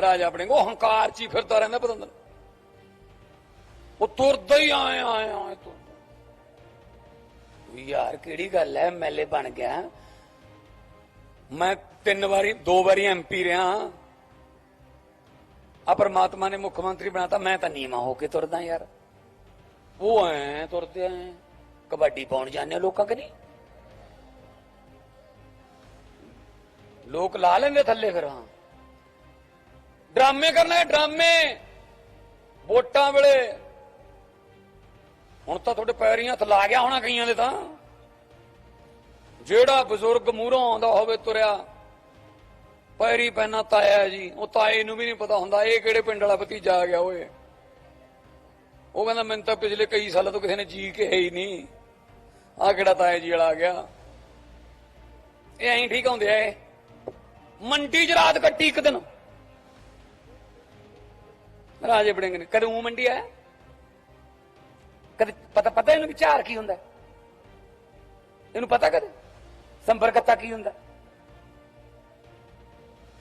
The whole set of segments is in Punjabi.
ਰਾਜਾ ਆਪਣੇ ਕੋ ਹੰਕਾਰ ਚ ਹੀ ਫਿਰਦਾ ਰਹਿੰਦਾ ਪਤੰਦਰ। ਉਹ ਤੁਰਦਾ ਹੀ ਆਏ ਆਏ ਆਏ ਤੁਰਦਾ। ਯਾਰ, ਕਿਹੜੀ ਗੱਲ ਐ? ਐਮਐਲਏ ਬਣ ਗਿਆ। ਮੈਂ ਤਿੰਨ ਵਾਰੀ, ਦੋ ਵਾਰੀ ਐਮਪੀ ਰਿਹਾ। ਆ ਪਰਮਾਤਮਾ ਨੇ ਮੁੱਖ ਮੰਤਰੀ ਬਣਾਤਾ, ਮੈਂ ਤਾਂ ਨੀਵਾ ਹੋ ਕੇ ਤੁਰਦਾ ਯਾਰ। ਉਹ ਐ ਤੁਰਦੇ ਐ। ਕਬੱਡੀ ਪਾਉਣ ਜਾਂਦੇ ਆ ਲੋਕਾਂ ਨਹੀਂ ਲੋਕ ਲਾ ਲੈਂਦੇ ਥੱਲੇ ਫਿਰ, ਹਾਂ। ਡਰਾਮੇ ਕਰਨਾ ਡਰਾਮੇ। ਵੋਟਾਂ ਵੇਲੇ। ਹੁਣ ਤਾਂ ਤੁਹਾਡੇ ਪੈਰੀਂ ਹੱਥ ਲਾ ਗਿਆ ਹੋਣਾ ਕਈਆਂ ਦੇ ਤਾਂ। ਜਿਹੜਾ ਬਜ਼ੁਰਗ ਮੂਹਰੋਂ ਆਉਂਦਾ ਹੋਵੇ ਤੁਰਿਆ, ਪੈਰੀ ਪੈਣਾ ਤਾਇਆ ਜੀ, ਉਹ ਤਾਏ ਨੂੰ ਵੀ ਨਹੀਂ ਪਤਾ ਹੁੰਦਾ, ਇਹ ਕਿਹੜੇ ਪਿੰਡ ਵਾਲਾ ਭਤੀਜਾ ਆ ਗਿਆ ਓਏ। ਉਹ ਕਹਿੰਦਾ, ਮੈਨੂੰ ਤਾਂ ਪਿਛਲੇ ਕਈ ਸਾਲਾਂ ਤੋਂ ਕਿਸੇ ਨੇ ਜੀ ਕੇ ਹੈ ਹੀ ਨਹੀਂ। ਆ ਕਿਹੜਾ ਤਾਇਆ ਜੀ ਵਾਲਾ ਆ ਗਿਆ? ਇਹ ਐਂ ਠੀਕ ਹੁੰਦੇ ਆ ਮੰਡੀ 'ਚ ਰਾਤ ਕੱਟੀ ਇੱਕ ਦਿਨ। ਰਾਜੇ ਬੜਿੰਗ ਨੇ। ਕਦੇ ਊਂ ਮੰਡੀ ਆਇਆ? ਕਦੇ ਪਤਾ ਪਤਾ ਇਹਨੂੰ ਵਿਚਾਰ ਕੀ ਹੁੰਦਾ? ਇਹਨੂੰ ਪਤਾ ਕਦੇ? ਸੰਪਰਕਤਾ ਕੀ ਹੁੰਦਾ?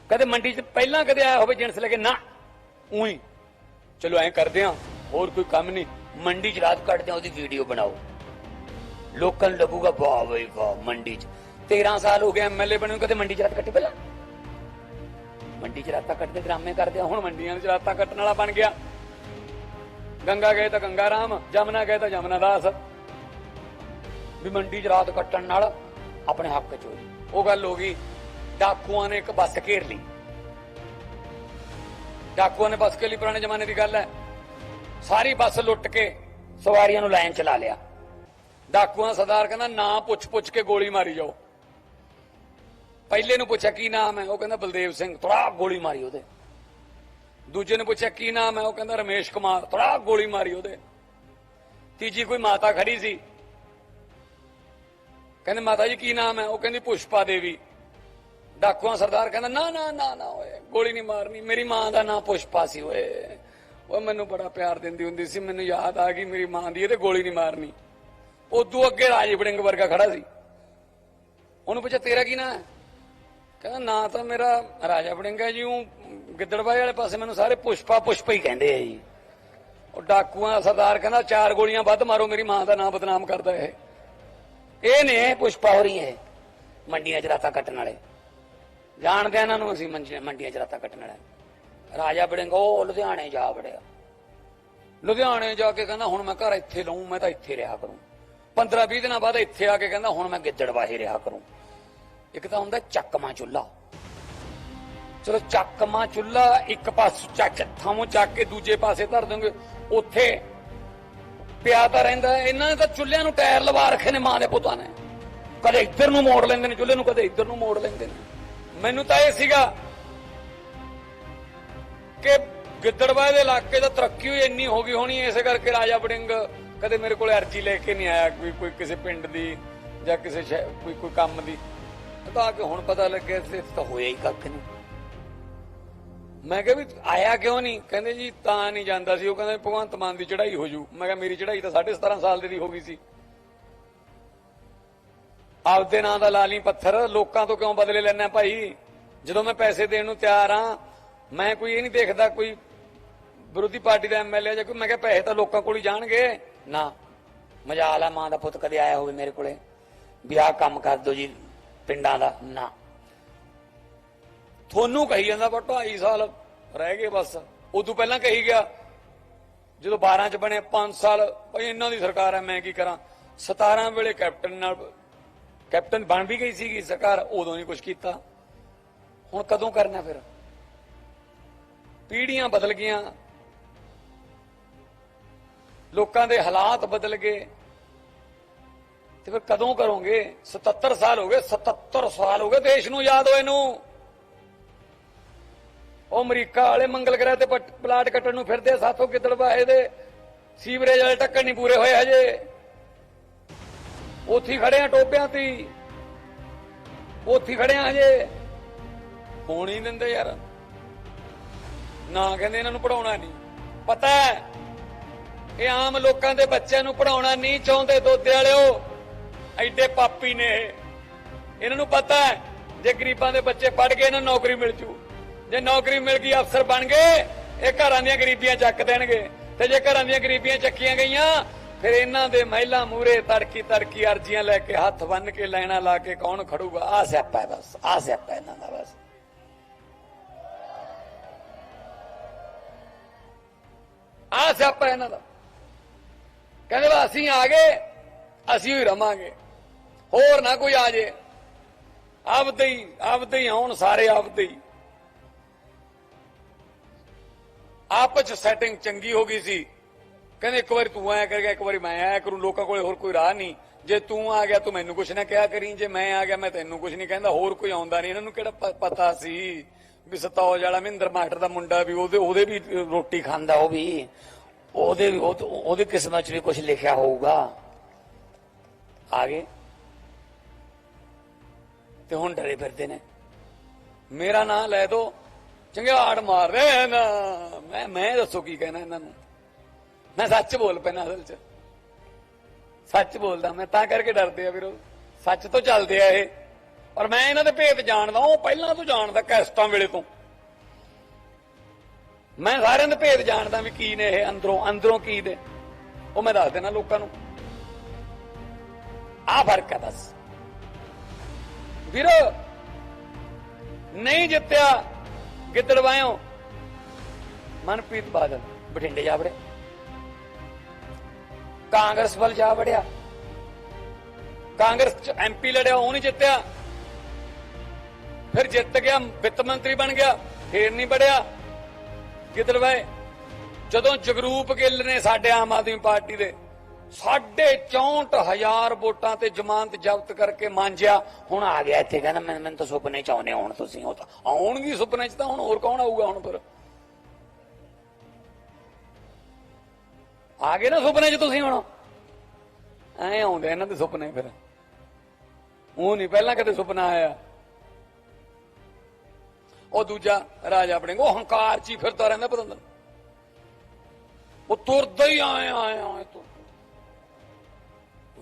ਕਦੇ ਮੰਡੀ 'ਚ ਪਹਿਲਾਂ ਕਦੇ ਆਇਆ ਹੋਵੇ ਜਿੰਸ ਲੈ ਕੇ, ਨਾ ਉਹੀ ਚਲੋ ਐਂ ਕਰਦੇ ਆ, ਹੋਰ ਕੋਈ ਕੰਮ ਨਹੀਂ। ਮੰਡੀ 'ਚ ਰਾਤ ਕੱਟਦੇ ਆ, ਉਹਦੀ ਵੀਡੀਓ ਬਣਾਓ। ਲੋਕਾਂ ਨੂੰ ਲੱਗੂਗਾ, ਵਾਹ ਬਈ ਵਾਹ, ਮੰਡੀ 'ਚ। 13 ਸਾਲ ਹੋ ਗਏ ਐਮਐਲਏ ਬਣੇ ਨੂੰ ਕਦੇ ਮੰਡੀ 'ਚ ਰਾਤ ਕੱਟੀ ਪਹਿਲਾਂ? ਮੰਡੀ 'ਚ ਰਾਤਾਂ ਕੱਟਦੇ, ਡਰਾਮੇ ਕਰਦੇ ਆ। ਹੁਣ ਮੰਡੀਆਂ 'ਚ ਰਾਤਾਂ ਕੱਟਣ ਵਾਲਾ ਬਣ ਗਿਆ। ਗੰਗਾ ਗਏ ਤਾਂ ਗੰਗਾ ਰਾਮ, ਜਮਨਾ ਗਏ ਤਾਂ ਜਮਨਾ ਦਾਸ। ਵੀ ਮੰਡੀ 'ਚ ਰਾਤ ਕੱਟਣ ਨਾਲ ਆਪਣੇ ਹੱਕ 'ਚ ਹੋਈ। ਉਹ ਗੱਲ ਹੋ ਗਈ, ਡਾਕੂਆਂ ਨੇ ਇੱਕ ਬੱਸ ਘੇਰ ਲਈ। ਡਾਕੂਆਂ ਨੇ ਬੱਸ ਕੇ ਲਈ, ਪੁਰਾਣੇ ਜ਼ਮਾਨੇ ਦੀ ਗੱਲ ਹੈ। ਸਾਰੀ ਬੱਸ ਲੁੱਟ ਕੇ ਸਵਾਰੀਆਂ ਨੂੰ ਲਾਈਨ ਚਲਾ ਲਿਆ। ਡਾਕੂਆਂ ਦਾ ਸਰਦਾਰ ਕਹਿੰਦਾ, ਨਾ ਪੁੱਛ ਪੁੱਛ ਕੇ ਗੋਲੀ ਮਾਰੀ ਜਾਓ। ਪਹਿਲੇ ਨੂੰ ਪੁੱਛਿਆ, ਕੀ ਨਾਮ ਹੈ? ਉਹ ਕਹਿੰਦਾ ਬਲਦੇਵ ਸਿੰਘ ਥੋੜਾ ਗੋਲੀ ਮਾਰੀ ਉਹਦੇ। ਦੂਜੇ ਨੂੰ ਪੁੱਛਿਆ, ਕੀ ਨਾਮ ਹੈ? ਉਹ ਕਹਿੰਦਾ ਰਮੇਸ਼ ਕੁਮਾਰ ਥੋੜਾ ਗੋਲੀ ਮਾਰੀ ਉਹਦੇ। ਤੀਜੀ ਕੋਈ ਮਾਤਾ ਖੜੀ ਸੀ। ਕਹਿੰਦੇ, ਮਾਤਾ ਜੀ, ਕੀ ਨਾਮ ਹੈ? ਉਹ ਕਹਿੰਦੀ, ਪੁਸ਼ਪਾ ਦੇਵੀ। ਡਾਕੂਆਂ ਸਰਦਾਰ ਕਹਿੰਦਾ, ਨਾ ਨਾ ਨਾ ਨਾ, ਓਏ, ਗੋਲੀ ਨਹੀਂ ਮਾਰਨੀ। ਮੇਰੀ ਮਾਂ ਦਾ ਨਾਂ ਪੁਸ਼ਪਾ ਸੀ, ਓਏ। ਉਹ ਮੈਨੂੰ ਬੜਾ ਪਿਆਰ ਦਿੰਦੀ ਹੁੰਦੀ ਸੀ, ਮੈਨੂੰ ਯਾਦ ਆ ਗਈ, ਮੇਰੀ ਮਾਂ ਦੀ ਇਹਦੇ ਗੋਲੀ ਨਹੀਂ ਮਾਰਨੀ। ਉਦੋਂ ਅੱਗੇ ਰਾਜੀ ਬੜਿੰਗ ਵਰਗਾ ਖੜਾ ਸੀ। ਉਹਨੂੰ ਪੁੱਛਿਆ, ਤੇਰਾ ਕੀ ਨਾਂ ਹੈ? ਕਹਿੰਦਾ, ਨਾ ਤਾਂ ਮੇਰਾ ਰਾਜਾ ਬੜਿੰਗਾ ਜੀ ਉਹ ਗਿੱਦੜਬਾਈ ਵਾਲੇ ਪਾਸੇ ਮੈਨੂੰ ਸਾਰੇ ਪੁਸ਼ਪਾ ਪੁਸ਼ਪਾ ਹੀ ਕਹਿੰਦੇ ਆ ਜੀ। ਉਹ ਡਾਕੂਆਂ ਦਾ ਸਰਦਾਰ ਕਹਿੰਦਾ, ਚਾਰ ਗੋਲੀਆਂ ਵੱਧ ਮਾਰੋ, ਮੇਰੀ ਮਾਂ ਦਾ ਨਾਮ ਬਦਨਾਮ ਕਰਦਾ ਇਹ। ਇਹ ਨੇ ਪੁਸ਼ਪਾ ਹੋ ਰਹੀ ਹੈ ਮੰਡੀਆਂ 'ਚ ਰਾਤਾਂ ਕੱਟਣ ਵਾਲੇ। ਜਾਣਦੇ ਇਹਨਾਂ ਨੂੰ ਅਸੀਂ ਮੰਡੀਆਂ 'ਚ ਰਾਤਾਂ ਕੱਟਣ ਵਾਲੇ। ਰਾਜਾ ਬੜਿੰਗਾ ਉਹ ਲੁਧਿਆਣੇ ਜਾ ਵੜਿਆ। ਲੁਧਿਆਣੇ ਜਾ ਕੇ ਕਹਿੰਦਾ, ਹੁਣ ਮੈਂ ਘਰ ਇੱਥੇ ਲਊਂ, ਮੈਂ ਤਾਂ ਇੱਥੇ ਰਿਹਾ ਕਰੂੰ। 15 20 ਦਿਨਾਂ ਬਾਅਦ ਇੱਥੇ ਆ ਕੇ ਕਹਿੰਦਾ, ਹੁਣ ਮੈਂ ਗਿੱਦੜਵਾਹੀ ਰਿਹਾ ਕਰੂੰ। ਇੱਕ ਤਾਂ ਹੁੰਦਾ ਚੱਕਮਾ ਚੁੱਲਾ। ਚਲੋ ਚੱਕਮਾ ਚੁੱਲਾ ਇੱਕ ਪਾਸ ਚੱਕ ਥਾਮੋਂ ਚੱਕ ਕੇ ਦੂਜੇ ਪਾਸੇ ਧਰ ਦੋਗੇ ਉੱਥੇ ਪਿਆ ਤਾਂ ਰਹਿੰਦਾ ਇਹਨਾਂ ਨੇ ਤਾਂ ਚੁੱਲ੍ਹਿਆਂ ਨੂੰ ਟਾਇਰ ਲਵਾ ਰੱਖੇ ਨੇ ਮਾਂ ਦੇ ਪੁੱਤਾਂ ਨੇ। ਕਦੇ ਇੱਧਰ ਨੂੰ ਮੋੜ ਲੈਂਦੇ ਨੇ ਚੁੱਲ੍ਹੇ ਨੂੰ, ਕਦੇ ਇੱਧਰ ਨੂੰ ਮੋੜ ਲੈਂਦੇ ਨੇ। ਮੈਨੂੰ ਤਾਂ ਇਹ ਸੀਗਾ ਕਿ ਗਿੱਦੜਬਾਏ ਦੇ ਇਲਾਕੇ ਦਾ ਤਰੱਕੀ ਹੋਈ ਇੰਨੀ ਹੋ ਗਈ ਹੋਣੀ, ਇਸੇ ਕਰਕੇ ਰਾਜਾ ਬੜਿੰਗ ਕਦੇ ਮੇਰੇ ਕੋਲ ਅਰਜੀ ਲੈ ਕੇ ਨਹੀਂ ਆਇਆ, ਕੋਈ ਕੋਈ ਕਿਸੇ ਪਿੰਡ ਦੀ ਜਾਂ ਕਿਸੇ ਸ਼ਹਿ- ਕੋਈ ਕੋਈ ਕੰਮ ਦੀ। ਤਾਂ ਕਿ ਹੁਣ ਪਤਾ ਲੱਗਿਆ ਤੇ ਤਾਂ ਹੋਇਆ ਹੀ ਕੱਖ ਨਹੀਂ ਮੈਂ ਕਿਹਾ ਵੀ ਆਇਆ ਕਿਉਂ ਨਹੀਂ ਕਹਿੰਦੇ ਜੀ ਤਾਂ ਨਹੀਂ ਜਾਂਦਾ ਸੀ। ਉਹ ਕਹਿੰਦੇ ਭਗਵੰਤ ਮਾਨ ਦੀ ਚੜ੍ਹਾਈ ਹੋ ਜੂ। ਮੈਂ ਕਿਹਾ ਮੇਰੀ ਚੜ੍ਹਾਈ ਤਾਂ 17.5 ਸਾਲ ਦੀ ਹੋ ਗਈ ਸੀ। ਆਪਦੇ ਨਾਂ ਦਾ ਲਾਲੀ ਪੱਥਰ, ਲੋਕਾਂ ਤੋਂ ਕਿਉਂ ਬਦਲੇ ਲੈਣਾ ਭਾਈ? ਜਦੋਂ ਮੈਂ ਪੈਸੇ ਦੇਣ ਨੂੰ ਤਿਆਰ ਆ ਮੈਂ ਕੋਈ ਇਹ ਨਹੀਂ ਦੇਖਦਾ ਕੋਈ ਵਿਰੋਧੀ ਪਾਰਟੀ ਦਾ ਐਮਐਲਏ ਜਾਂ ਕੋਈ, ਮੈਂ ਕਿਹਾ ਪੈਸੇ ਤਾਂ ਲੋਕਾਂ ਕੋਲ ਹੀ ਜਾਣਗੇ। ਨਾ, ਮਜਾਲ ਆ ਮਾਂ ਦਾ ਪੁੱਤ ਕਦੇ ਆਇਆ ਹੋਵੇ ਮੇਰੇ ਕੋਲੇ। ਵਿਆਹ ਕੰਮ ਕਰ ਦੋ ਜੀ। ਪਿੰਡਾਂ ਦਾ ਨਾ। ਤੁਹਾਨੂੰ ਕਹੀ ਜਾਂਦਾ ਪਰ 2.5 ਸਾਲ ਰਹਿ ਗਏ ਬਸ। ਉਦੋਂ ਪਹਿਲਾਂ ਕਹੀ ਗਿਆ, ਜਦੋਂ 12 ਚ ਬਣੇ 5 ਸਾਲ, ਭਈ ਇਹਨਾਂ ਦੀ ਸਰਕਾਰ ਹੈ ਮੈਂ ਕੀ ਕਰਾਂ? 17 ਵੇਲੇ ਕੈਪਟਨ ਨਾਲ, ਕੈਪਟਨ ਬਣ ਵੀ ਗਈ ਸੀਗੀ ਸਰਕਾਰ, ਉਦੋਂ ਨਹੀਂ ਕੁਝ ਕੀਤਾ। ਹੁਣ ਕਦੋਂ ਕਰਨਾ ਫਿਰ? ਪੀੜ੍ਹੀਆਂ ਬਦਲ ਗਈਆਂ। ਲੋਕਾਂ ਦੇ ਹਾਲਾਤ ਬਦਲ ਗਏ। ਤੇ ਫਿਰ ਕਦੋਂ ਕਰੋਗੇ? 77 ਸਾਲ ਹੋ ਗਏ 77 ਸਾਲ ਹੋ ਗਏ ਦੇਸ਼ ਨੂੰ ਯਾਦ ਹੋਏ ਨੂੰ। ਉਹ ਅਮਰੀਕਾ ਵਾਲੇ ਮੰਗਲ ਗ੍ਰਹਿ ਤੇ ਪਲਾਟ ਕੱਟਣ ਨੂੰ ਫਿਰਦੇ ਆ, ਸਾਥੋਂ ਗਿੱਦੜਬਾਹੇ ਦੇ। ਸੀਵਰੇਜ ਵਾਲੇ ਟੱਕਰ ਨਹੀਂ ਪੂਰੇ ਹੋਏ ਹਜੇ। ਉੱਥੇ ਹੀ ਖੜੇ ਆ ਟੋਪਿਆਂ ਤੇ ਉੱਥੇ ਖੜੇ ਆ ਹਜੇ। ਹੋਣ ਹੀ ਦਿੰਦੇ ਯਾਰ। ਨਾ ਕਹਿੰਦੇ ਇਹਨਾਂ ਨੂੰ ਪੜਾਉਣਾ ਨਹੀਂ। ਪਤਾ ਹੈ ਇਹ ਆਮ ਲੋਕਾਂ ਦੇ ਬੱਚਿਆਂ ਨੂੰ ਪੜਾਉਣਾ ਨਹੀਂ ਚਾਹੁੰਦੇ ਦੋਦੇ ਵਾਲਿਓ। ਐਡੇ ਪਾਪੀ ਨੇ ਇਹਨਾਂ ਨੂੰ ਪਤਾ ਹੈ, ਜੇ ਗਰੀਬਾਂ ਦੇ ਬੱਚੇ ਪੜ ਗਏ, ਇਹਨਾਂ ਨੂੰ ਨੌਕਰੀ ਮਿਲ ਜੂ। ਜੇ ਨੌਕਰੀ ਮਿਲ ਗਈ, ਅਫਸਰ ਬਣ ਗਏ, ਇਹ ਘਰਾਂ ਦੀਆਂ ਗਰੀਬੀਆਂ ਚੱਕ ਦੇਣਗੇ। ਤੇ ਜੇ ਘਰਾਂ ਦੀਆਂ ਗਰੀਬੀਆਂ ਚੱਕੀਆਂ ਗਈਆਂ, ਫਿਰ ਇਹਨਾਂ ਦੇ ਮਹਿਲਾ ਮੂਰੇ ਤੜਕੀ ਤੜਕੀ ਅਰਜ਼ੀਆਂ ਲੈ ਕੇ ਹੱਥ ਬੰਨ ਕੇ ਲੈਣਾ ਲਾ ਕੇ ਕੌਣ ਖੜੂਗਾ? ਆ ਸਿਆਪਾ ਹੈ ਬਸ ਆ ਸਿਆਪਾ ਇਹਨਾਂ ਦਾ ਬਸ। ਆ ਸਿਆਪਾ ਇਹਨਾਂ ਦਾ। ਕਹਿੰਦੇ ਵਾ ਅਸੀਂ ਆ ਗਏ, ਅਸੀਂ ਹੀ ਰਵਾਂਗੇ। ਹੋਰ ਨਾ ਕੋਈ ਆ ਜੇ। ਆਪਦੇ ਹੀ ਆਪਦੇ ਹੀ ਆਉਣ ਸਾਰੇ ਆਪਦੇ ਹੀ। ਆਪਸ ਚ ਸੈਟਿੰਗ ਚੰਗੀ ਹੋ ਗਈ ਸੀ। ਕਹਿੰਦੇ ਇੱਕ ਵਾਰੀ ਤੂੰ ਆਇਆ ਕਰੇਗਾ ਇੱਕ ਵਾਰੀ ਮੈਂ ਆਇਆ ਕਰੂੰ, ਲੋਕਾਂ ਕੋਲੇ ਹੋਰ ਕੋਈ ਰਾਹ ਨਹੀਂ। ਜੇ ਤੂੰ ਆ ਗਿਆ, ਤੂੰ ਮੈਨੂੰ ਕੁਛ ਨਾ ਕਿਹਾ ਕਰੀ, ਜੇ ਮੈਂ ਆ ਗਿਆ, ਮੈਂ ਤੈਨੂੰ ਕੁਛ ਨਹੀਂ ਕਹਿੰਦਾ, ਹੋਰ ਕੋਈ ਆਉਂਦਾ ਨਹੀਂ। ਇਹਨਾਂ ਨੂੰ ਕਿਹੜਾ ਪਤਾ ਸੀ ਵੀ ਸਤੌਜ ਵਾਲਾ ਮਹਿੰਦਰ ਮਾਸਟਰ ਦਾ ਮੁੰਡਾ ਵੀ ਉਹਦੇ ਉਹਦੇ ਵੀ ਰੋਟੀ ਖਾਂਦਾ, ਉਹ ਵੀ। ਉਹਦੇ ਵੀ, ਉਹ- ਉਹਦੀ ਕਿਸਮਤ 'ਚ ਵੀ ਕੁਝ ਲਿਖਿਆ ਹੋਊਗਾ। ਆ ਗਏ। ਤੇ ਹੁਣ ਡਰੇ ਫਿਰਦੇ ਨੇ। ਮੇਰਾ ਨਾਂ ਲੈ ਦੋ ਚੰਗਿਆੜ ਮਾਰਦੇ ਨਾ। ਮੈਂ ਮੈਂ ਦੱਸੋ ਕੀ ਕਹਿਣਾ ਇਹਨਾਂ ਨੂੰ? ਮੈਂ ਸੱਚ ਬੋਲ ਪੈਣਾ ਅਸਲ 'ਚ। ਸੱਚ ਬੋਲਦਾ ਮੈਂ, ਤਾਂ ਕਰਕੇ ਡਰਦੇ ਆ ਵੀਰੋ ਸੱਚ ਤੋਂ ਚੱਲਦੇ ਆ ਇਹ। ਪਰ ਮੈਂ ਇਹਨਾਂ ਦੇ ਭੇਤ ਜਾਣਦਾ, ਉਹ ਪਹਿਲਾਂ ਤੋਂ ਜਾਣਦਾ ਕੈਸਟਾਂ ਵੇਲੇ ਤੋਂ। ਮੈਂ ਸਾਰਿਆਂ ਦੇ ਭੇਦ ਜਾਣਦਾ ਵੀ ਕੀ ਨੇ ਇਹ ਅੰਦਰੋਂ ਅੰਦਰੋਂ ਕੀ ਦੇ। ਉਹ ਮੈਂ ਦੱਸ ਦੇਣਾ ਲੋਕਾਂ ਨੂੰ। ਆ ਫ਼ਰਕ ਹੈ ਬਸ। ਵੀਰੋ, ਨਹੀਂ ਜਿੱਤਿਆ, ਗਿੱਦੜਵਾਇਓ। ਮਨਪ੍ਰੀਤ ਬਾਦਲ, ਬਠਿੰਡੇ ਜਾ ਵੜਿਆ। ਕਾਂਗਰਸ ਵੱਲ ਜਾ ਵੜਿਆ। ਕਾਂਗਰਸ ਚ ਐਮਪੀ ਲੜਿਆ, ਉਹ ਨਹੀਂ ਜਿੱਤਿਆ। ਫਿਰ ਜਿੱਤ ਗਿਆ, ਵਿੱਤ ਮੰਤਰੀ ਬਣ ਗਿਆ, ਫੇਰ ਨਹੀਂ ਵੜਿਆ। ਗਿੱਦੜਵਾਏ, ਜਦੋਂ ਜਗਰੂਪ ਗਿੱਲ ਨੇ ਸਾਡੇ ਆਮ ਆਦਮੀ ਪਾਰਟੀ ਦੇ 64000 ਵੋਟਾਂ ਤੇ ਜ਼ਮਾਨਤ ਜ਼ਬਤ ਕਰਕੇ ਮਾਂਜਿਆ। ਹੁਣ ਆ ਗਿਆ ਇੱਥੇ, ਕਹਿੰਦਾ ਮੈਂ ਮੈਨੂੰ ਤਾਂ ਸੁਪਨੇ ਚ ਆਉਣੇ ਹੁਣ ਤੁਸੀਂ, ਉਹ ਤਾਂ ਆਉਣਗੇ ਸੁਪਨੇ ਚ ਤਾਂ ਹੁਣ ਹੋਰ ਕੌਣ ਆਊਗਾ ਹੁਣ ਫਿਰ? ਆ ਗਏ ਨਾ ਸੁਪਨੇ ਚ ਤੁਸੀਂ ਹੁਣ? ਐ ਆਉਂਦੇ ਇਹਨਾਂ ਦੇ ਸੁਪਨੇ ਫਿਰ। ਉਹ ਨਹੀਂ, ਪਹਿਲਾਂ ਕਦੇ ਸੁਪਨਾ ਆਇਆ। ਉਹ ਦੂਜਾ ਰਾਜਾ ਆਪਣੇ ਉਹ ਹੰਕਾਰ ਚ ਹੀ ਫਿਰਦਾ ਰਹਿੰਦਾ ਪਤੰਦਰ। ਉਹ ਤੁਰਦਾ ਹੀ ਆਏ ਆਏ ਆਏ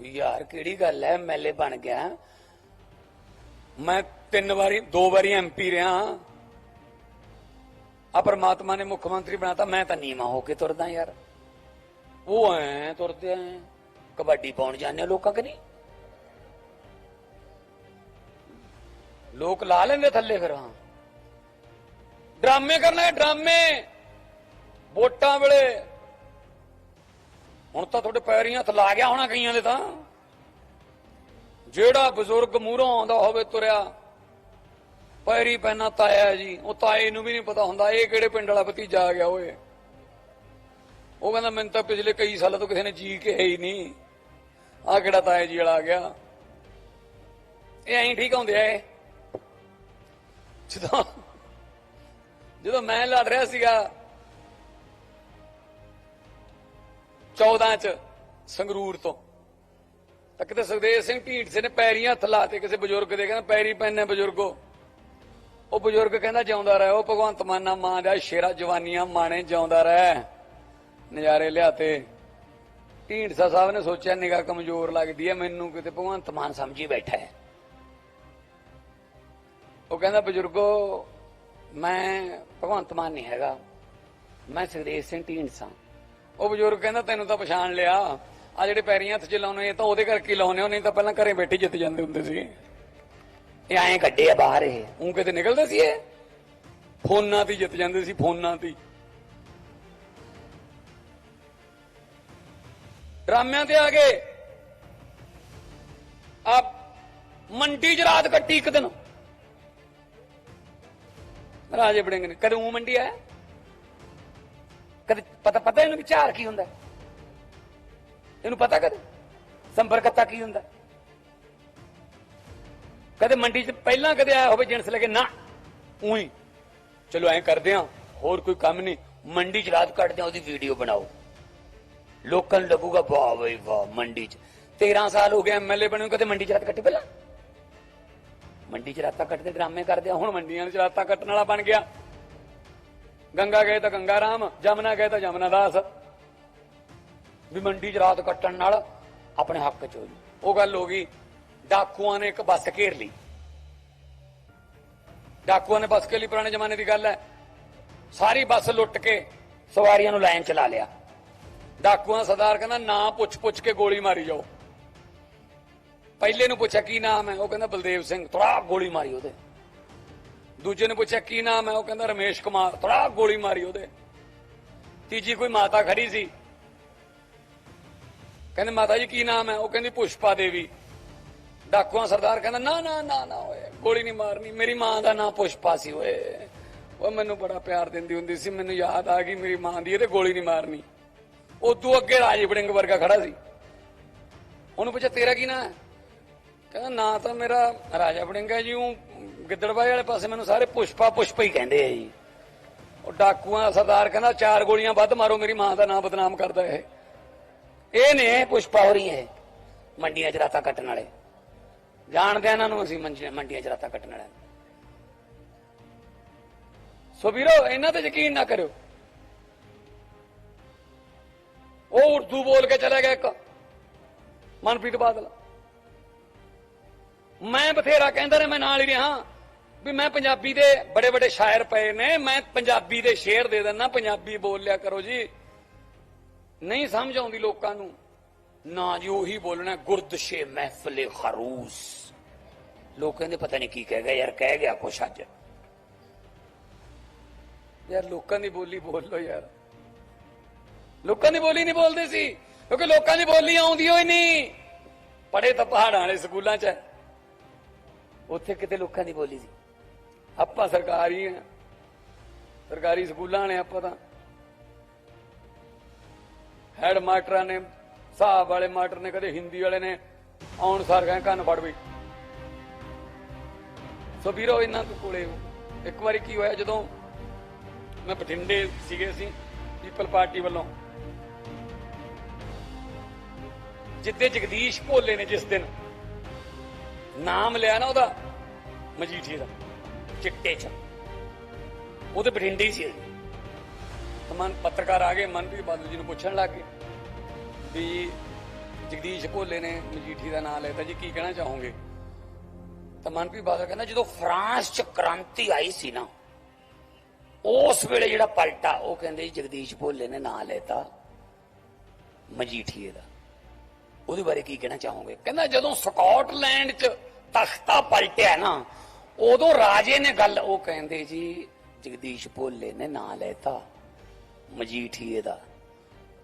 ਯਾਰ, ਕਿਹੜੀ ਗੱਲ ਐ? ਐਮਐਲਏ ਬਣ ਗਿਆ। ਮੈਂ ਤਿੰਨ ਵਾਰੀ, ਦੋ ਵਾਰੀ ਐਮਪੀ ਰਿਹਾ। ਆ ਪਰਮਾਤਮਾ ਨੇ ਮੁੱਖ ਮੰਤਰੀ ਬਣਾਤਾ, ਮੈਂ ਤਾਂ ਨੀਵਾ ਹੋ ਕੇ ਤੁਰਦਾ ਯਾਰ। ਉਹ ਐ ਤੁਰਦੇ ਐ। ਕਬੱਡੀ ਪਾਉਣ ਜਾਂਦੇ ਆ ਲੋਕਾਂ ਕਿ ਨਹੀਂ ਲੋਕ ਲਾ ਲੈਂਦੇ ਥੱਲੇ ਫਿਰ, ਹਾਂ। ਡਰਾਮੇ ਕਰਨਾ ਡਰਾਮੇ। ਵੋਟਾਂ ਵੇਲੇ ਹੁਣ ਤਾਂ ਤੁਹਾਡੇ ਪੈਰੀਂ ਹੱਥ ਲਾ ਗਿਆ ਹੋਣਾ ਕਈਆਂ ਦੇ ਤਾਂ। ਜਿਹੜਾ ਬਜ਼ੁਰਗ ਮੂਹਰੋਂ ਆਉਂਦਾ ਹੋਵੇ ਤੁਰਿਆ, ਪੈਰੀ ਪੈਣਾ ਤਾਇਆ ਜੀ, ਉਹ ਤਾਏ ਨੂੰ ਵੀ ਨਹੀਂ ਪਤਾ ਹੁੰਦਾ, ਇਹ ਕਿਹੜੇ ਪਿੰਡ ਵਾਲਾ ਭਤੀਜਾ ਆ ਗਿਆ ਓਏ। ਉਹ ਕਹਿੰਦਾ, ਮੈਨੂੰ ਤਾਂ ਪਿਛਲੇ ਕਈ ਸਾਲਾਂ ਤੋਂ ਕਿਸੇ ਨੇ ਜੀ ਕੇ ਹੈ ਹੀ ਨਹੀਂ। ਆ ਕਿਹੜਾ ਤਾਇਆ ਜੀ ਵਾਲਾ ਆ ਗਿਆ? ਇਹ ਐਂ ਠੀਕ ਹੁੰਦੇ ਆ ਇਹ। ਜਦੋਂ ਜਦੋਂ ਮੈਂ ਲੜ ਰਿਹਾ ਸੀਗਾ 14 ਚ ਸੰਗਰੂਰ ਤੋਂ। ਤਾਂ ਕਿਤੇ ਸੁਖਦੇਵ ਸਿੰਘ ਢੀਂਡਸੇ ਨੇ ਪੈਰੀਂ ਹੱਥ ਲਾਤੇ ਕਿਸੇ ਬਜ਼ੁਰਗ ਦੇ ਕਹਿੰਦਾ, ਪੈਰੀ ਪੈਨੇ ਬਜ਼ੁਰਗੋ। ਉਹ ਬਜ਼ੁਰਗ ਕਹਿੰਦਾ, ਜਿਉਂਦਾ ਰਹਿ ਉਹ ਭਗਵੰਤ ਮਾਨਾ ਮਾਂ ਦਾ ਸ਼ੇਰਾ, ਜਵਾਨੀਆਂ ਮਾਣੇ ਜਿਉਂਦਾ ਰਹਿ। ਨਜ਼ਾਰੇ ਲਿਆਤੇ। ਢੀਂਡਸਾ ਸਾਹਿਬ ਨੇ ਸੋਚਿਆ, ਨਿਗਾਹ ਕਮਜ਼ੋਰ ਲੱਗਦੀ ਹੈ, ਮੈਨੂੰ ਕਿਤੇ ਭਗਵੰਤ ਮਾਨ ਸਮਝੀ ਬੈਠਾ ਹੈ। ਉਹ ਕਹਿੰਦਾ, ਬਜ਼ੁਰਗੋ, ਮੈਂ ਭਗਵੰਤ ਮਾਨ ਨਹੀਂ ਹੈਗਾ। ਮੈਂ ਸੁਖਦੇਵ ਸਿੰਘ ਢੀਂਡਸਾ ਉਹ ਬਜ਼ੁਰਗ ਕਹਿੰਦਾ, ਤੈਨੂੰ ਤਾਂ ਪਛਾਣ ਲਿਆ। ਆ ਜਿਹੜੇ ਪੈਰੀਆਂ ਹੱਥ ਚ ਲਾਉਣੇ, ਇਹ ਤਾਂ ਉਹਦੇ ਕਰਕੇ ਹੀ ਲਾਉਣੇ ਹੋ ਨਹੀਂ ਤਾਂ ਪਹਿਲਾਂ ਘਰੇ ਬੈਠੇ ਜਿੱਤ ਜਾਂਦੇ ਹੁੰਦੇ ਸੀ ਇਹ ਐਂ ਕੱਢੇ ਆ ਬਾਹਰ ਇਹ। ਉਹ ਕਿਤੇ ਨਿਕਲਦੇ ਸੀ ਇਹ? ਫੋਨਾਂ ਤੇ ਜਿੱਤ ਜਾਂਦੇ ਸੀ, ਫੋਨਾਂ ਤੇ ਡਰਾਮਿਆਂ ਤੇ ਆ ਗਏ। ਆ ਮੰਡੀ ਚ ਰਾਤ ਕੱਟੀ ਇੱਕ ਦਿਨ। ਰਾਜੇ ਬੜਿੰਗ ਨੇ। ਕਦੇ ਉਹ ਮੰਡੀ ਆਇਆ? ਕਦੇ ਪਤਾ ਪਤਾ ਇਹਨੂੰ ਵਿਚਾਰ ਕੀ ਹੁੰਦਾ? ਇਹਨੂੰ ਪਤਾ ਕਦੇ? ਸੰਪਰਕਤਾ ਕੀ ਹੁੰਦਾ? ਕਦੇ ਮੰਡੀ 'ਚ ਪਹਿਲਾਂ ਕਦੇ ਆਇਆ ਹੋਵੇ ਜਿੰਸ ਲੈ ਕੇ, ਨਾ, ਉਹੀ। ਚਲੋ ਐਂ ਕਰਦੇ ਆ, ਹੋਰ ਕੋਈ ਕੰਮ ਨਹੀਂ। ਮੰਡੀ 'ਚ ਰਾਤ ਕੱਢਦੇ ਆ, ਉਹਦੀ ਵੀਡੀਓ ਬਣਾਓ। ਲੋਕਾਂ ਨੂੰ ਲੱਗੂਗਾ, ਵਾਹ ਬਈ ਵਾਹ, ਮੰਡੀ 'ਚ। 13 ਸਾਲ ਹੋ ਗਏ ਐਮਐਲਏ ਬਣੇ ਨੂੰ ਕਦੇ ਮੰਡੀ 'ਚ ਰਾਤ ਕੱਟੀ ਪਹਿਲਾਂ? ਮੰਡੀ 'ਚ ਰਾਤਾਂ ਕੱਟਦੇ, ਡਰਾਮੇ ਕਰਦੇ ਆ। ਹੁਣ ਮੰਡੀਆਂ 'ਚ ਰਾਤਾਂ ਕੱਟਣ ਵਾਲਾ ਬਣ ਗਿਆ। ਗੰਗਾ ਗਏ ਤਾਂ ਗੰਗਾ ਰਾਮ, ਜਮਨਾ ਗਏ ਤਾਂ ਜਮਨਾ ਦਾਸ। ਵੀ ਮੰਡੀ 'ਚ ਰਾਤ ਕੱਟਣ ਨਾਲ ਆਪਣੇ ਹੱਕ 'ਚ ਹੋਈ। ਉਹ ਗੱਲ ਹੋ ਗਈ, ਡਾਕੂਆਂ ਨੇ ਇੱਕ ਬੱਸ ਘੇਰ ਲਈ। ਡਾਕੂਆਂ ਨੇ ਬੱਸ ਕੇ ਲਈ, ਪੁਰਾਣੇ ਜ਼ਮਾਨੇ ਦੀ ਗੱਲ ਹੈ। ਸਾਰੀ ਬੱਸ ਲੁੱਟ ਕੇ ਸਵਾਰੀਆਂ ਨੂੰ ਲਾਈਨ ਚਲਾ ਲਿਆ। ਡਾਕੂਆਂ ਸਰਦਾਰ ਕਹਿੰਦਾ, ਨਾ ਪੁੱਛ ਪੁੱਛ ਕੇ ਗੋਲੀ ਮਾਰੀ ਜਾਓ। ਪਹਿਲੇ ਨੂੰ ਪੁੱਛਿਆ, ਕੀ ਨਾਮ ਹੈ? ਉਹ ਕਹਿੰਦਾ ਬਲਦੇਵ ਸਿੰਘ। ਥੋੜਾ ਗੋਲੀ ਮਾਰੀ ਉਹਦੇ। ਦੂਜੇ ਨੇ ਪੁੱਛਿਆ, ਕੀ ਨਾਮ ਹੈ? ਉਹ ਕਹਿੰਦਾ, ਰਮੇਸ਼ ਕੁਮਾਰ। ਥੋੜਾ ਗੋਲੀ ਮਾਰੀ ਉਹਦੇ। ਤੀਜੀ ਕੋਈ ਮਾਤਾ ਖੜੀ ਸੀ। ਕਹਿੰਦੇ, ਮਾਤਾ ਜੀ, ਕੀ ਨਾਮ ਹੈ? ਉਹ ਕਹਿੰਦੀ, ਪੁਸ਼ਪਾ ਦੇਵੀ। ਡਾਕੂਆਂ ਸਰਦਾਰ ਕਹਿੰਦਾ, ਨਾ ਨਾ ਨਾ ਨਾ, ਓਏ, ਗੋਲੀ ਨਹੀਂ ਮਾਰਨੀ। ਮੇਰੀ ਮਾਂ ਦਾ ਨਾਂ ਪੁਸ਼ਪਾ ਸੀ, ਓਏ। ਉਹ ਮੈਨੂੰ ਬੜਾ ਪਿਆਰ ਦਿੰਦੀ ਹੁੰਦੀ ਸੀ। ਮੈਨੂੰ ਯਾਦ ਆ ਗਈ, ਮੇਰੀ ਮਾਂ ਦੀ ਇਹਦੇ ਗੋਲੀ ਨਹੀਂ ਮਾਰਨੀ। ਉਦੋਂ ਅੱਗੇ ਰਾਜ ਵੜਿੰਗ ਵਰਗਾ ਖੜਾ ਸੀ। ਉਹਨੂੰ ਪੁੱਛਿਆ, ਤੇਰਾ ਕੀ ਨਾਂ ਹੈ? ਕਹਿੰਦਾ, ਨਾਂ ਤਾਂ ਮੇਰਾ ਰਾਜਾ ਵੜਿੰਗ ਹੈ ਜੀ, ਉਹ ਗਿੱਦੜਬਾਈ ਵਾਲੇ ਪਾਸੇ ਮੈਨੂੰ ਸਾਰੇ ਪੁਸ਼ਪਾ ਪੁਸ਼ਪਾ ਹੀ ਕਹਿੰਦੇ ਆ ਜੀ। ਉਹ ਡਾਕੂਆਂ ਦਾ ਸਰਦਾਰ ਕਹਿੰਦਾ, ਚਾਰ ਗੋਲੀਆਂ ਵੱਧ ਮਾਰੋ, ਮੇਰੀ ਮਾਂ ਦਾ ਨਾਮ ਬਦਨਾਮ ਕਰਦਾ ਇਹ। ਇਹ ਨੇ ਪੁਸ਼ਪਾ ਹੋ ਰਹੀ ਹੈ ਮੰਡੀਆਂ 'ਚ ਰਾਤਾਂ ਕੱਟਣ ਵਾਲੇ। ਜਾਣਦੇ ਆ ਇਹਨਾਂ ਨੂੰ ਅਸੀਂ ਮੰਡੀਆਂ 'ਚ ਰਾਤਾਂ ਕੱਟਣ ਵਾਲੇ ਸੋ ਵੀਰੋ, ਇਹਨਾਂ ਤੇ ਯਕੀਨ ਨਾ ਕਰਿਓ। ਉਹ ਉਰਦੂ ਬੋਲ ਕੇ ਚਲਾ ਗਿਆ ਇੱਕ, ਮਨਪ੍ਰੀਤ ਬਾਦਲ। ਮੈਂ ਬਥੇਰਾ ਕਹਿੰਦਾ ਰਿਹਾ, ਮੈਂ ਨਾਲ ਹੀ ਰਿਹਾ। ਵੀ ਮੈਂ ਪੰਜਾਬੀ ਦੇ ਬੜੇ ਬੜੇ ਸ਼ਾਇਰ ਪਏ ਨੇ, ਮੈਂ ਪੰਜਾਬੀ ਦੇ ਸ਼ੇਰ ਦੇ ਦਿੰਦਾ, ਪੰਜਾਬੀ ਬੋਲ ਲਿਆ ਕਰੋ ਜੀ। ਨਹੀਂ ਸਮਝ ਆਉਂਦੀ ਲੋਕਾਂ ਨੂੰ। ਨਾ ਜੀ ਉਹੀ ਬੋਲਣਾ ਗੁਰਦਸ਼ੇ ਮਹਿਫਲੇ ਖਰੂਸ। ਲੋਕ ਕਹਿੰਦੇ ਪਤਾ ਨਹੀਂ ਕੀ ਕਹਿ ਗਿਆ, ਯਾਰ ਕਹਿ ਗਿਆ ਕੁਛ ਅੱਜ। ਯਾਰ ਲੋਕਾਂ ਦੀ ਬੋਲੀ ਬੋਲ ਲੋ ਯਾਰ। ਲੋਕਾਂ ਦੀ ਬੋਲੀ ਨਹੀਂ ਬੋਲਦੇ ਸੀ, ਕਿਉਂਕਿ ਲੋਕਾਂ ਦੀ ਬੋਲੀ ਆਉਂਦੀ ਹੋਈ ਨਹੀਂ। ਪੜੇ ਤਾਂ ਪਹਾੜਾਂ ਵਾਲੇ ਸਕੂਲਾਂ 'ਚ ਉੱਥੇ ਕਿਤੇ ਲੋਕਾਂ ਦੀ ਬੋਲੀ ਸੀ। ਆਪਾਂ ਸਰਕਾਰੀ ਆ। ਸਰਕਾਰੀ ਸਕੂਲਾਂ ਨੇ ਆਪਾਂ ਤਾਂ। ਹੈਡ ਮਾਸਟਰਾਂ ਨੇ, ਹਿਸਾਬ ਵਾਲੇ ਮਾਸਟਰ ਨੇ, ਕਦੇ ਹਿੰਦੀ ਵਾਲੇ ਨੇ, ਆਉਣ ਸਾਰ ਗਏ, ਕੰਨ ਫੜ ਵੀ। ਸੋ ਵੀਰੋ, ਇਹਨਾਂ ਦੇ ਕੋਲੇ ਇੱਕ ਵਾਰੀ ਕੀ ਹੋਇਆ, ਜਦੋਂ ਮੈਂ ਬਠਿੰਡੇ ਸੀਗੇ ਸੀ ਪੀਪਲ ਪਾਰਟੀ ਵੱਲੋਂ। ਜਿੱਦੇ ਜਗਦੀਸ਼ ਭੋਲੇ ਨੇ ਜਿਸ ਦਿਨ ਨਾਮ ਲਿਆ ਨਾ ਉਹਦਾ ਮਜੀਠੀ ਦਾ। ਚਿੱਟੇ ਚ। ਉਹਦੇ ਬਠਿੰਡੇ ਹੀ ਸੀ ਮਨ ਪੱਤਰਕਾਰ ਆ ਗਏ ਮਨਪ੍ਰੀਤ ਬਾਦਲ ਜੀ ਨੂੰ ਪੁੱਛਣ ਲੱਗ ਗਏ ਵੀ ਜਗਦੀਸ਼ ਭੋਲੇ ਨੇ ਮਜੀਠੀ ਦਾ ਨਾਮ ਲੈਤਾ ਜੀ, ਕੀ ਕਹਿਣਾ ਚਾਹੋਗੇ? ਤਾਂ ਮਨਪ੍ਰੀਤ ਬਾਦਲ ਕਹਿੰਦਾ, ਜਦੋਂ ਫਰਾਂਸ ਚ ਕ੍ਰਾਂਤੀ ਆਈ ਸੀ ਨਾ, ਉਸ ਵੇਲੇ ਜਿਹੜਾ ਪਲਟਾ, ਉਹ ਕਹਿੰਦੇ ਜੀ ਜਗਦੀਸ਼ ਭੋਲੇ ਨੇ ਨਾਂ ਲੈਤਾ ਮਜੀਠੀਏ ਦਾ। ਉਹਦੇ ਬਾਰੇ ਕੀ ਕਹਿਣਾ ਚਾਹੋਗੇ? ਕਹਿੰਦਾ ਜਦੋਂ ਸਕਾਟਲੈਂਡ 'ਚ ਤਖਤਾ ਪਲਟਿਆ ਨਾ ਉਦੋਂ ਰਾਜੇ ਨੇ ਗੱਲ ਉਹ ਕਹਿੰਦੇ ਜੀ, ਜਗਦੀਸ਼ ਭੋਲੇ ਨੇ ਨਾਂ ਲੈਤਾ ਮਜੀਠੀਏ ਦਾ।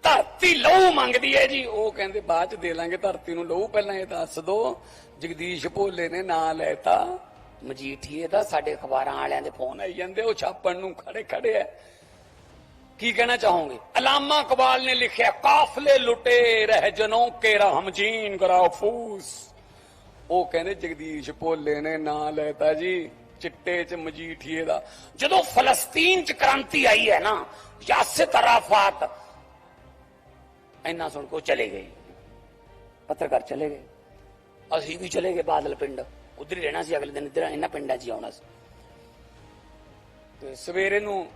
ਧਰਤੀ ਲਹੂ ਮੰਗਦੀ ਹੈ ਜੀ। ਉਹ ਕਹਿੰਦੇ ਬਾਅਦ ਚ ਦੇ ਲਾਂਗੇ, ਧਰਤੀ ਨੂੰ ਲਹੂ ਪਹਿਲਾਂ ਇਹ ਦੱਸ ਦੋ। ਜਗਦੀਸ਼ ਭੋਲੇ ਨੇ ਨਾਂ ਲੈਤਾ ਮਜੀਠੀਏ ਦਾ। ਸਾਡੇ ਅਖਬਾਰਾਂ ਵਾਲਿਆਂ ਦੇ ਫੋਨ ਆਈ ਜਾਂਦੇ, ਉਹ ਛਾਪਣ ਨੂੰ ਖੜੇ ਖੜੇ ਐ। ਕੀ ਕਹਿਣਾ ਚਾਹੋਗੇ? ਅਲਾਮਾ ਕਬਾਲ ਨੇ ਲਿਖਿਆ, ਕਾਫਲੇ ਲੁਟੇ ਰਹਿ ਜਨੋਂ ਕੇ ਰਹਿਮਜੀਨ ਕਰਾਓ ਫੂਸ। ਉਹ ਕਹਿੰਦੇ ਜਗਦੀਸ਼ ਭੋਲੇ ਨੇ ਨਾਂ ਲੈਤਾ ਜੀ ਚਿੱਟੇ ਚ ਮਜੀਠੀਏ ਦਾ। ਜਦੋਂ ਫਲਸਤੀਨ ਚ ਕ੍ਰਾਂਤੀ ਆਈ ਹੈ ਨਾ ਯਾਸਿਰ ਤਰਾਫਾਤ ਇੰਨਾ ਸੁਣ ਕੋ ਚਲੇ ਗਏ। ਪੱਤਰਕਾਰ ਚਲੇ ਗਏ। ਅਸੀਂ ਵੀ ਚਲੇ ਗਏ ਬਾਦਲ ਪਿੰਡ। ਉਧਰ ਹੀ ਰਹਿਣਾ ਸੀ ਅਗਲੇ ਦਿਨ ਇੱਧਰ ਇਹਨਾਂ ਪਿੰਡਾਂ 'ਚ ਹੀ ਆਉਣਾ ਸੀ। ਤੇ ਸਵੇਰੇ ਨੂੰ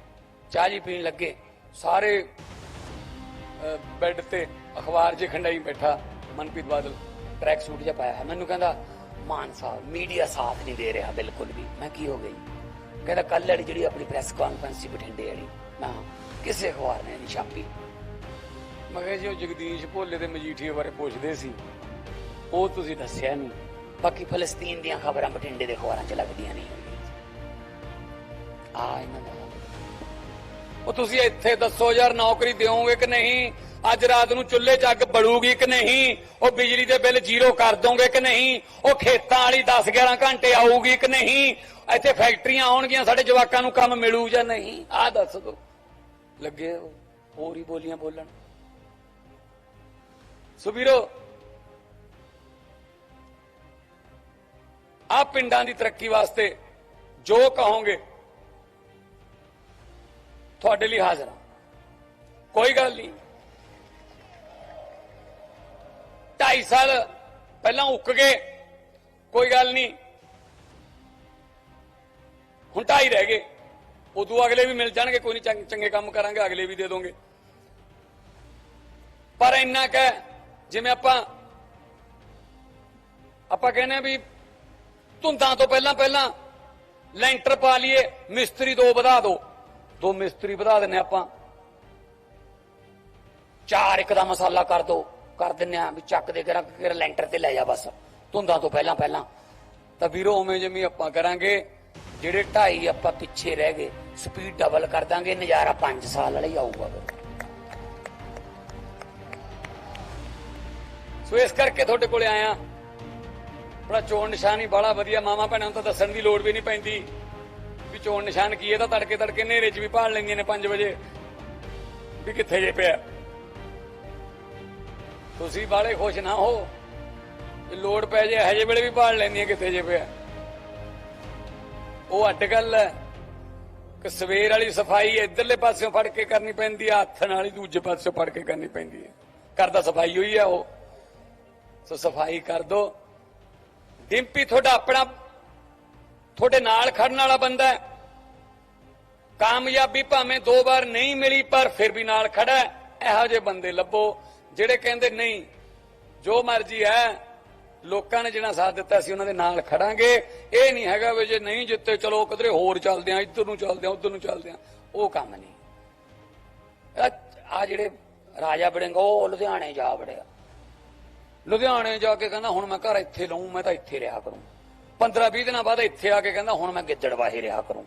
ਚਾਹ ਜੀ ਪੀਣ ਲੱਗੇ। ਸਾਰੇ ਅਹ, ਬੈੱਡ ਤੇ ਅਖਬਾਰ 'ਚ ਖੰਡਾਈ ਬੈਠਾ ਮਨਪ੍ਰੀਤ ਬਾਦਲ। ਟਰੈਕ ਸੂਟ ਜਿਹਾ ਪਾਇਆ ਹੈ ਮੈਨੂੰ ਕਹਿੰਦਾ, ਮਾਨ ਸਾਹਿਬ ਮੀਡੀਆ ਸਾਥ ਨਹੀਂ ਦੇ ਰਿਹਾ ਬਿਲਕੁਲ ਵੀ। ਮੈਂ ਕੀ ਹੋ ਗਈ ਕਹਿੰਦਾ, ਕੱਲ੍ਹ ਵਾਲੀ ਜਿਹੜੀ ਆਪਣੀ ਪ੍ਰੈਸ ਕਾਨਫਰੰਸ ਸੀ ਬਠਿੰਡੇ ਵਾਲੀ। ਮੈਂ ਕਿਸੇ ਅਖਬਾਰ ਨੇ ਨਹੀਂ ਛਾਪੀ। ਮੈਂ ਕਿਹਾ ਜਗਦੀਸ਼ ਭੋਲੇ ਦੇ ਮਜੀਠੀਏ ਬਾਰੇ ਪੁੱਛਦੇ ਸੀ। ਉਹ ਤੁਸੀਂ ਦੱਸਿਆ ਨਹੀਂ। ਬਾਕੀ ਫਲਸਤੀਨ ਦੀਆਂ ਖਬਰਾਂ ਬਠਿੰਡੇ ਦੇ ਅਖਬਾਰਾਂ 'ਚ ਲੱਗਦੀਆਂ ਨਹੀਂ ਆ ਇਹਨਾਂ ਦਾ। ਉਹ ਤੁਸੀਂ ਇੱਥੇ ਦੱਸੋ, ਯਾਰ ਨੌਕਰੀ ਦਿਓਗੇ ਕਿ ਨਹੀਂ? ਅੱਜ ਰਾਤ ਨੂੰ ਚੁੱਲ੍ਹੇ 'ਚ ਅੱਗ ਬਲੂਗੀ ਕਿ ਨਹੀਂ? ਉਹ ਬਿਜਲੀ ਦੇ ਬਿੱਲ ਜ਼ੀਰੋ ਕਰ ਦੋਗੇ ਕਿ ਨਹੀਂ? ਉਹ ਖੇਤਾਂ ਵਾਲੀ 10 11 ਘੰਟੇ ਆਊਗੀ ਕਿ ਨਹੀਂ? ਇੱਥੇ ਫੈਕਟਰੀਆਂ ਆਉਣਗੀਆਂ, ਸਾਡੇ ਜਵਾਕਾਂ ਨੂੰ ਕੰਮ ਮਿਲੂ ਜਾਂ ਨਹੀਂ? ਆਹ ਦੱਸ ਦੋ। ਲੱਗੇ ਹੋਰ ਹੀ ਬੋਲੀਆਂ ਬੋਲਣ। ਸੋ ਵੀਰੋ ਆ ਪਿੰਡਾਂ ਦੀ ਤਰੱਕੀ ਵਾਸਤੇ ਜੋ ਕਹੋਗੇ, ਤੁਹਾਡੇ ਲਈ ਹਾਜ਼ਰ ਹਾਂ। ਕੋਈ ਗੱਲ ਨਹੀਂ। 2.5 ਸਾਲ ਪਹਿਲਾਂ ਉੱਕ ਗਏ ਕੋਈ ਗੱਲ ਨਹੀਂ ਹੁਣ ਢਾਈ ਰਹਿ ਗਏ ਉਦੋਂ ਅਗਲੇ ਵੀ ਮਿਲ ਜਾਣਗੇ ਕੋਈ ਨਹੀਂ ਚੰਗ- ਚੰਗੇ ਕੰਮ ਕਰਾਂਗੇ ਅਗਲੇ ਵੀ ਦੇ ਦੋਗੇ ਪਰ ਇੰਨਾ ਕਹਿ ਜਿਵੇਂ ਆਪਾਂ ਆਪਾਂ ਕਹਿੰਦੇ ਆ ਵੀ ਧੁੰਦਾਂ ਤੋਂ ਪਹਿਲਾਂ ਪਹਿਲਾਂ ਲੈਂਟਰ ਪਾ ਲਈਏ ਮਿਸਤਰੀ ਦੋ ਵਧਾ ਦਿਓ ਦੋ ਮਿਸਤਰੀ ਵਧਾ ਦਿੰਨੇ ਆਪਾਂ ਚਾਰ ਇੱਕ ਦਾ ਮਸਾਲਾ ਕਰ ਦੋ ਕਰ ਦਿੰਨੇ ਆ ਵੀ ਚੱਕ ਦੇ ਕਰਾਂ ਕਿ ਲੈਂਟਰ ਤੇ ਲੈ ਜਾ ਬਸ। ਧੁੰਦਾਂ ਤੋਂ ਪਹਿਲਾਂ ਪਹਿਲਾਂ। ਤਾਂ ਵੀਰੋ, ਉਵੇਂ ਜਿਵੇਂ ਆਪਾਂ ਕਰਾਂਗੇ। ਜਿਹੜੇ ਢਾਈ ਆਪਾਂ ਪਿੱਛੇ ਰਹਿ ਗਏ ਸਪੀਡ ਡਬਲ ਕਰ ਦਾਂਗੇ, ਨਜ਼ਾਰਾ 5 ਸਾਲ ਵਾਲਾ ਹੀ ਆਊਗਾ ਸੋ ਇਸ ਕਰਕੇ ਤੁਹਾਡੇ ਕੋਲੇ ਆਇਆ। ਬੜਾ ਚੋਣ ਨਿਸ਼ਾਨ ਹੀ ਬੜਾ ਵਧੀਆ। ਮਾਮਾ ਭੈਣਾਂ ਨੂੰ ਤਾਂ ਦੱਸਣ ਦੀ ਲੋੜ ਵੀ ਨਹੀਂ ਪੈਂਦੀ। ਵੀ ਚੋਣ ਨਿਸ਼ਾਨ ਕੀ ਹੈ? ਤਾਂ ਤੜਕੇ ਤੜਕੇ ਹਨੇਰੇ 'ਚ ਵੀ ਭਾਲ ਲੈਂਦੀਆਂ ਨੇ 5 ਵਜੇ। ਵੀ ਕਿੱਥੇ ਜੇ ਪਿਆ। ਤੁਸੀਂ ਬਾਲੇ ਖੁਸ਼ ਨਾ ਹੋ। ਲੋੜ ਪੈ ਜੇ ਹਜੇ ਵੇਲੇ ਵੀ ਭਾਲ ਲੈਂਦੀਆਂ ਕਿੱਥੇ ਜੇ ਪਿਆ। ਉਹ ਅੱਡ ਗੱਲ ਹੈ ਕਿ ਸਵੇਰ ਵਾਲੀ ਸਫ਼ਾਈ ਇਧਰਲੇ ਪਾਸਿਓਂ ਫੜ ਕੇ ਕਰਨੀ ਪੈਂਦੀ ਆ ਹੱਥ ਨਾਲ ਦੂਜੇ ਪਾਸਿਓਂ ਫੜ ਕੇ ਕਰਨੀ ਪੈਂਦੀ ਹੈ। ਕਰਦਾ ਸਫ਼ਾਈ ਹੋਈ ਆ ਉਹ। ਸੋ ਸਫ਼ਾਈ ਕਰ ਦੋ। ਡਿੰਪੀ ਤੁਹਾਡਾ ਆਪਣਾ, ਤੁਹਾਡੇ ਨਾਲ ਖੜਨ ਵਾਲਾ ਬੰਦਾ ਹੈ। ਕਾਮਯਾਬੀ ਭਾਵੇਂ ਦੋ ਵਾਰ ਨਹੀਂ ਮਿਲੀ, ਪਰ ਫਿਰ ਵੀ ਨਾਲ ਖੜਾ ਹੈ। ਇਹੋ ਜਿਹੇ ਬੰਦੇ ਲੱਭੋ। ਜਿਹੜੇ ਕਹਿੰਦੇ ਨਹੀਂ, ਜੋ ਮਰਜ਼ੀ ਹੈ, ਲੋਕਾਂ ਨੇ ਜਿਹੜਾ ਸਾਥ ਦਿੱਤਾ ਸੀ ਉਹਨਾਂ ਦੇ ਨਾਲ ਖੜਾਂਗੇ। ਇਹ ਨਹੀਂ ਹੈਗਾ ਵੀ ਜੇ ਨਹੀਂ ਜਿੱਤੇ, ਚਲੋ ਕਿਧਰੇ ਹੋਰ ਚੱਲਦੇ ਆ, ਇੱਧਰ ਨੂੰ ਚੱਲਦੇ ਆ, ਉੱਧਰ ਨੂੰ ਚੱਲਦੇ ਆ। ਉਹ ਕੰਮ ਨਹੀਂ। ਆ ਜਿਹੜੇ ਰਾਜਾ ਬੜਿੰਗ ਉਹ ਲੁਧਿਆਣੇ ਜਾ ਵੜਿਆ। ਲੁਧਿਆਣੇ ਜਾ ਕੇ ਕਹਿੰਦਾ, ਹੁਣ ਮੈਂ ਘਰ ਇੱਥੇ ਲਊਂ, ਮੈਂ ਤਾਂ ਇੱਥੇ ਰਿਹਾ ਕਰੂੰ। 15 20 ਦਿਨਾਂ ਬਾਅਦ ਇੱਥੇ ਆ ਕੇ ਕਹਿੰਦਾ, ਹੁਣ ਮੈਂ ਗਿੱਦੜ ਵਾਹੇ ਰਿਹਾ ਕਰੂੰ।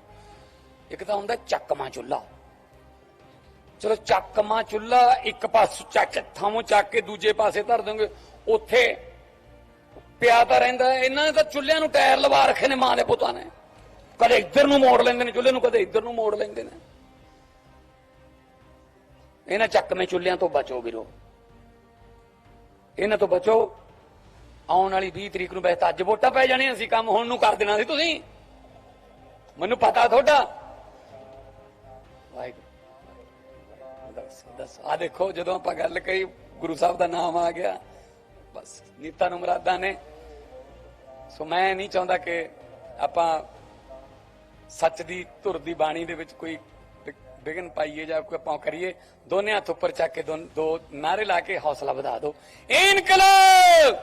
ਇੱਕ ਤਾਂ ਹੁੰਦਾ ਚੱਕਮਾ ਚੁੱਲਾ ਚਲੋ ਚੱਕਮਾ ਚੁੱਲਾ ਇੱਕ ਪਾਸ ਚੱਕ ਥਾਮੋਂ ਚੱਕ ਕੇ ਦੂਜੇ ਪਾਸੇ ਧਰ ਦੋਗੇ ਉੱਥੇ ਪਿਆ ਤਾਂ ਰਹਿੰਦਾ ਇਹਨਾਂ ਨੇ ਤਾਂ ਚੁੱਲਿਆਂ ਨੂੰ ਟਾਇਰ ਲਵਾ ਰੱਖੇ ਨੇ ਮਾਂ ਦੇ ਪੁੱਤਾਂ ਨੇ। ਕਦੇ ਇੱਧਰ ਨੂੰ ਮੋੜ ਲੈਂਦੇ ਨੇ ਚੁੱਲ੍ਹੇ ਨੂੰ, ਕਦੇ ਇੱਧਰ ਨੂੰ ਮੋੜ ਲੈਂਦੇ ਨੇ। ਇਹਨਾਂ ਚੱਕਵੇਂ ਚੁੱਲ੍ਹਿਆਂ ਤੋਂ ਬਚੋ ਵੀਰੋ। ਇਹਨਾਂ ਤੋਂ ਬਚੋ। ਆਉਣ ਵਾਲੀ 20 ਤਰੀਕ ਨੂੰ ਵੈਸੇ ਤਾਂ ਅੱਜ ਵੋਟਾਂ ਪੈ ਜਾਣੀਆਂ ਸੀ, ਕੰਮ ਹੁਣ ਨੂੰ ਕਰ ਦੇਣਾ ਸੀ ਤੁਸੀਂ। ਮੈਨੂੰ ਪਤਾ ਤੁਹਾਡਾ। ਵਾਹਿਗੁਰੂ। ਦੱਸ ਦੱਸ ਆ ਦੇਖੋ, ਜਦੋਂ ਆਪਾਂ ਗੱਲ ਕਹੀ, ਗੁਰੂ ਸਾਹਿਬ ਦਾ ਨਾਮ ਆ ਗਿਆ। ਬਸ, ਨੀਤਾਂ ਨੂੰ ਮੁਰਾਦਾਂ ਨੇ। ਸੋ ਮੈਂ ਨਹੀਂ ਚਾਹੁੰਦਾ ਕਿ ਆਪਾਂ ਸੱਚ ਦੀ, ਧੁਰ ਦੀ ਬਾਣੀ ਦੇ ਵਿੱਚ ਕੋਈ ਵਿ- ਪਾਈਏ ਜਾਂ ਕੋਈ ਆਪਾਂ ਕਰੀਏ। ਦੋਨੇ ਹੱਥ ਉੱਪਰ ਚੱਕ ਕੇ ਦੋ ਦੋ ਨਾਰੇ ਲਾ ਕੇ ਹੌਸਲਾ ਵਧਾ ਦਿਓ। ਇਨਕਲਾਬ!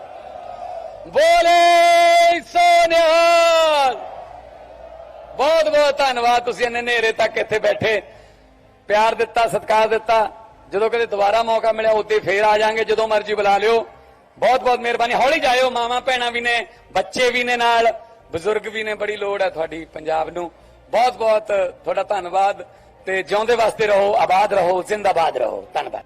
ਬੋਲੇ ਸੋਨਿਹਾਲ! ਬਹੁਤ ਬਹੁਤ ਧੰਨਵਾਦ ਤੁਸੀਂ ਇੰਨੇ ਨੇਰੇ ਤੱਕ ਇੱਥੇ ਬੈਠੇ। ਪਿਆਰ ਦਿੱਤਾ, ਸਤਿਕਾਰ ਦਿੱਤਾ। ਜਦੋਂ ਕਦੇ ਦੁਬਾਰਾ ਮੌਕਾ ਮਿਲਿਆ ਉੱਤੇ ਫੇਰ ਆ ਜਾਾਂਗੇ, ਜਦੋਂ ਮਰਜ਼ੀ ਬੁਲਾ ਲਿਓ। ਬਹੁਤ ਬਹੁਤ ਮਿਹਰਬਾਨੀ। ਹੌਲੀ ਜਾਇਓ ਮਾਮਾ ਭੈਣਾਂ ਵੀ ਨੇ, ਬੱਚੇ ਵੀ ਨੇ ਨਾਲ, ਬਜ਼ੁਰਗ ਵੀ ਨੇ, ਬੜੀ ਲੋੜ ਹੈ ਤੁਹਾਡੀ ਪੰਜਾਬ ਨੂੰ। ਬਹੁਤ ਬਹੁਤ ਤੁਹਾਡਾ ਧੰਨਵਾਦ ਤੇ ਜਿਉਂਦੇ ਵਾਸਤੇ ਰਹੋ, ਆਬਾਦ ਰਹੋ, ਜ਼ਿੰਦਾਬਾਦ ਰਹੋ। ਧੰਨਵਾਦ।